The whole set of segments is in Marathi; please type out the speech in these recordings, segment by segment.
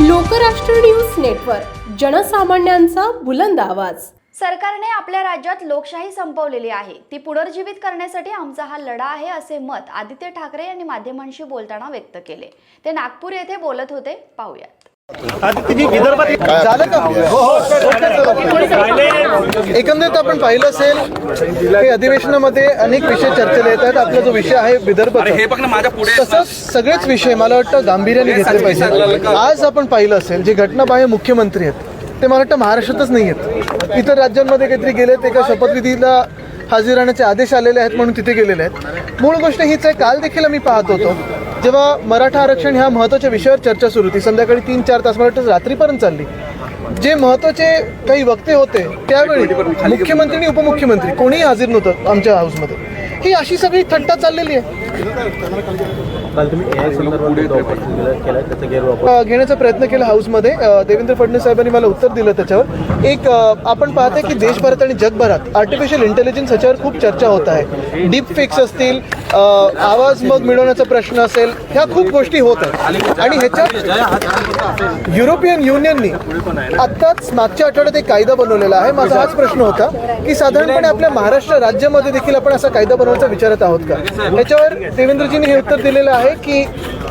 लोकराष्ट्र न्यूज नेटवर्क जनसामान्यांचा बुलंद आवाज. सरकारने आपल्या राज्यात लोकशाही संपवलेली आहे. ती पुनर्जीवित करण्यासाठी आमचा हा लढा आहे असे मत आदित्य ठाकरे यांनी माध्यमांशी बोलताना व्यक्त केले. ते नागपूर येथे बोलत होते. पाहुयात. झालं का? एकंदरीत आपण पाहिलं असेल की अधिवेशनामध्ये अनेक विषय चर्चेला येतात आपला जो विषय आहे विदर्भ हे बघ ना माझ्या पुढे तसंच सगळेच विषय मला वाटतं गांभीर्याने घेतले पाहिजे. आज आपण पाहिलं असेल जे घटनाबाह्य मुख्यमंत्री आहेत ते मला वाटतं महाराष्ट्रातच नाही आहेत. इतर राज्यांमध्ये काहीतरी गेलेत एका शपथविधीला हजर राहण्याचे आदेश आलेले आहेत म्हणून तिथे गेलेले आहेत. मूळ गोष्ट हीच आहे काल देखील आम्ही पाहत होतो. जेव्हा मराठा आरक्षण ह्या महत्त्वाच्या विषयावर चर्चा सुरू होती संध्याकाळी तीन चार तास मला वाटतं रात्रीपर्यंत चालली. जे महत्त्वाचे काही वक्ते होते त्यावेळी मुख्यमंत्री आणि उपमुख्यमंत्री कोणीही हजर नव्हतं आमच्या हाऊसमध्ये ही अशी सगळी थट्टा चाललेली आहे. घेण्याचा प्रयत्न केला हाऊसमध्ये. देवेंद्र फडणवीस साहेबांनी मला उत्तर दिलं त्याच्यावर. एक आपण पाहते की देशभरात आणि जगभरात आर्टिफिशियल इंटेलिजन्स ह्याच्यावर खूप चर्चा होत आहे. डीप फिक्स असतील आवाज मग मिळवण्याचा प्रश्न असेल ह्या खूप गोष्टी होत आहेत. आणि ह्याच्यात युरोपियन युनियननी आत्ताच मागच्या आठवड्यात एक कायदा बनवलेला आहे. माझा हाच प्रश्न होता की साधारणपणे आपल्या महाराष्ट्र राज्यामध्ये देखील आपण असा कायदा महत्वाचं विचारत आहोत का? ह्याच्यावर देवेंद्रजींनी हे उत्तर दिलेलं आहे की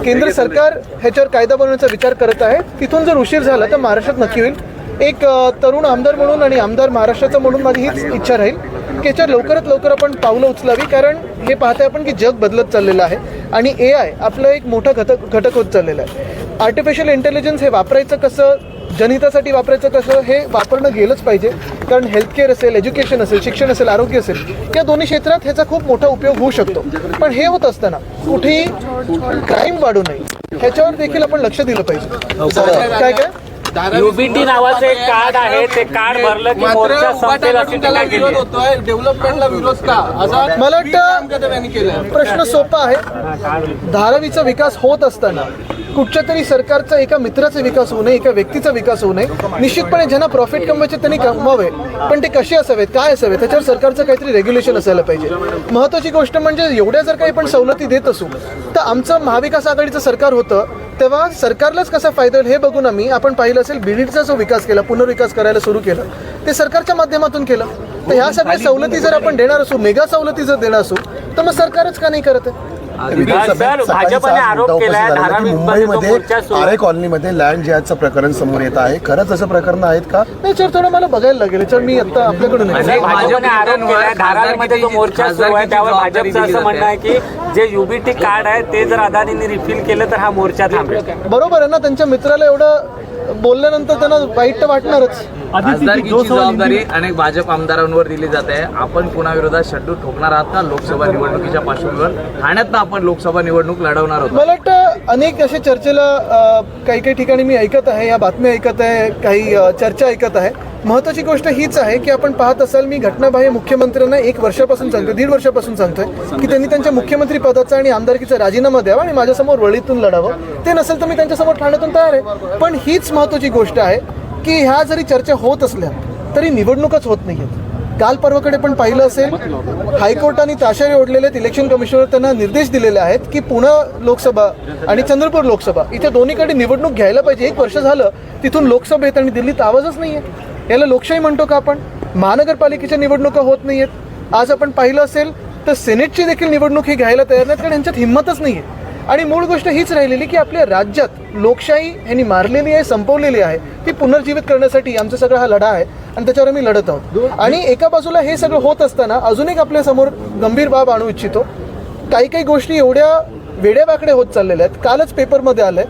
केंद्र सरकार ह्याच्यावर कायदा बनवण्याचा विचार करत आहे. तिथून जर उशीर झाला तर महाराष्ट्रात नक्की होईल. एक तरुण आमदार म्हणून आणि आमदार महाराष्ट्राचा म्हणून माझी हीच इच्छा राहील. की याच्यावर लवकरात लवकर आपण पावलं उचलावी कारण हे पाहते आपण की जग बदलत चाललेलं आहे आणि ए आय आपलं एक मोठा घटक घटक होत चाललेला आहे. आर्टिफिशियल इंटेलिजन्स हे वापरायचं कसं जनहितासाठी वापरायचं कसं हे वापरणं गेलंच पाहिजे. कारण हेल्थकेअर असेल एज्युकेशन असेल शिक्षण असेल आरोग्य असेल या दोन्ही क्षेत्रात ह्याचा खूप मोठा उपयोग होऊ शकतो. पण हे होत असताना कुठेही क्राईम वाढू नये ह्याच्यावर देखील आपण लक्ष दिलं पाहिजे. काय काय? युबीटी नावाचं एक कार्ड आहे ते कार्ड भरलं की मोर्चा संपेल अशी टीका केली. डेव्हलपमेंटला विरोध का? असा मला वाटतं प्रश्न सोपा आहे. धारावीचा विकास होत असताना कुठच्या तरी सरकारचा एका मित्राचा विकास होऊ नये एका व्यक्तीचा विकास होऊ नये. निश्चितपणे ज्यांना प्रॉफिट कमवायचे त्यांनी कमवावे. पण ते कसे असावेत काय असावेत त्याच्यावर सरकारचं काहीतरी रेग्युलेशन असायला पाहिजे. महत्वाची गोष्ट म्हणजे एवढ्या जर काही पण सवलती देत असू तर आमचं महाविकास आघाडीचं सरकार होतं तेव्हा सरकारलाच कसा फायदा होईल हे बघून आम्ही आपण पाहिलं असेल बीडीचा जो विकास केला पुनर्विकास करायला सुरू केलं ते सरकारच्या माध्यमातून केलं. तर ह्या सगळ्या सवलती जर आपण देणार असू मेगा सवलती जर देणार असू तर मग सरकारच का नाही करत आहे? भाजपने आरोप केलाय धारावीमध्ये जो मुंबईमध्ये आरे कॉलनीमध्ये लँड जिहादचं प्रकरण समोर येत आहे. खरंच असं प्रकरण आहेत का? नाही सर थोडं मला बघायला लागेल. याच्यावर मी आता आपल्याकडून आहे. नाही, भाजपने आरोप केलाय धारावीमध्ये जो मोर्चा सुरू आहे त्यावर भाजपचं असं म्हणणं आहे की जे युबीटी कार्ड आहे ते जर अदानींनी रिफिल केलं तर हा मोर्चा थांबेल. बरोबर आहे ना त्यांच्या मित्राला एवढं बोलल्यानंतर त्यांना वाईट तर वाटणारच. खासदारकीची जबाबदारी अनेक भाजप आमदारांवर दिली जाते. आपण कुणाविरोधात शड्डू ठोकणार आहात का? लोकसभा निवडणुकीच्या पार्श्वभूमीवर ठाण्यात आपण लोकसभा निवडणूक लढवणार आहोत मला वाटतं अनेक असे चर्चेला काही काही ठिकाणी मी ऐकत आहे या बातम्या ऐकत आहे काही चर्चा ऐकत आहे. महत्वाची गोष्ट हीच आहे की आपण पाहत असाल मी घटनाबाह्य मुख्यमंत्र्यांना एक वर्षापासून सांगतोय दीड वर्षापासून सांगतोय की त्यांनी त्यांच्या मुख्यमंत्री पदाचा आणि आमदारकीचा राजीनामा द्यावा आणि माझ्यासमोर वळीतून लढावं. ते नसेल तर मी त्यांच्यासमोर ठाण्यातून तयार आहे. पण हीच महत्वाची गोष्ट आहे की ह्या जरी चर्चा होत असल्या तरी निवडणूकच होत नाहीयेत. काल पर्वकडे पण पाहिलं असेल हायकोर्टाने ताशारे ओढलेले आहेत इलेक्शन कमिशनर त्यांना निर्देश दिलेले आहेत की पुणे लोकसभा आणि चंद्रपूर लोकसभा इथे दोन्हीकडे निवडणूक घ्यायला पाहिजे. एक वर्ष झालं तिथून लोकसभेत आणि दिल्लीत आवाजच नाही आहे याला लोकशाही म्हणतो का आपण? महानगरपालिकेच्या निवडणुका होत नाहीयेत. आज आपण पाहिलं असेल तर सेनेटची देखील निवडणूक ही घ्यायला तयार नाहीत कारण यांच्यात हिंमतच नाहीये. आणि मूळ गोष्ट हीच राहिलेली की आपल्या राज्यात लोकशाही यांनी मारलेली आहे संपवलेली आहे ती पुनर्जीवित करण्यासाठी आमचा सगळा हा लढा आहे आणि त्याच्यावर आम्ही लढत आहोत. आणि एका बाजूला हे सगळं होत असताना अजून एक आपल्यासमोर गंभीर बाब आणू इच्छितो. काही काही गोष्टी एवढ्या वेड्यावाकडे होत चाललेल्या आहेत. कालच पेपरमध्ये आलंय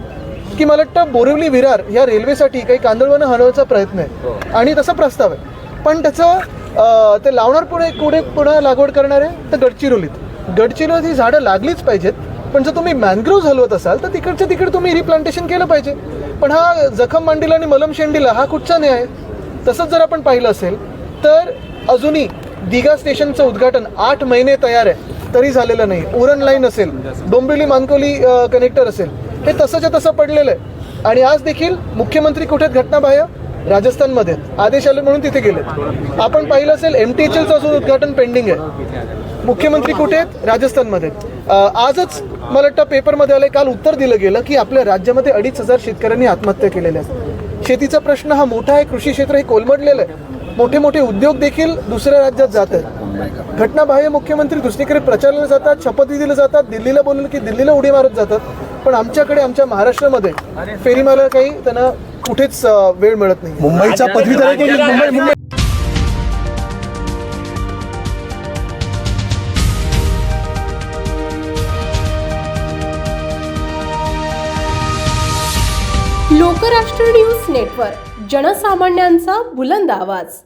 की मला वाटतं बोरिवली विरार या रेल्वेसाठी काही कांदळवनं हलवायचा प्रयत्न आहे. आणि तसा प्रस्ताव आहे. पण त्याचं ते लावणार पुढे पुढे पुढे लागवड करणार आहे तर गडचिरोलीत. गडचिरोलीत ही झाडं लागलीच पाहिजेत. पण जर तुम्ही मॅनग्रोव्ह हलवत असाल तर तिकडच्या तिकडे तुम्ही रिप्लांटेशन केलं पाहिजे. पण हा जखम मांडीला आणि मलम शेंडीला हा कुठचा न्याय? तसंच जर आपण पाहिलं असेल तर अजूनही दिघा स्टेशनचं उद्घाटन आठ महिने तयार आहे. तरी झालेलं नाही. उरण लाईन असेल. डोंबिवली मानकोली कनेक्टर असेल. हे तसंच्या तसं पडलेलं आहे. आणि आज देखील मुख्यमंत्री कुठे आहेत घटनाबाह्य राजस्थानमध्ये आहेत. आदेश आले म्हणून तिथे गेले आपण पाहिलं असेल एम टी एच एलचं अजून उद्घाटन पेंडिंग आहे. मुख्यमंत्री कुठे आहेत? राजस्थानमध्ये आहेत. आजच मला वाटतं पेपरमध्ये आलं काल उत्तर दिलं गेलं की आपल्या राज्यामध्ये अडीच हजार शेतकऱ्यांनी आत्महत्या केलेल्या आहेत. शेतीचा प्रश्न हा मोठा आहे कृषी क्षेत्र हे कोलमडलेलं आहे. मोठे मोठे उद्योग देखील दुसऱ्या राज्यात जात आहेत. घटनाबाह्य मुख्यमंत्री दुसरीकडे प्रचाराला जातात शपथविधीला जातात दिल्लीला बोललं की दिल्लीला उडी मारत जातात. पण आमच्याकडे आमच्या महाराष्ट्रामध्ये फेरी मारायला काही त्यांना कुठेच वेळ मिळत नाही. मुंबईचा पदवीधर मुंबई मुंबई लोकराष्ट्र न्यूज नेटवर्क जनसामान्यांचा बुलंद आवाज.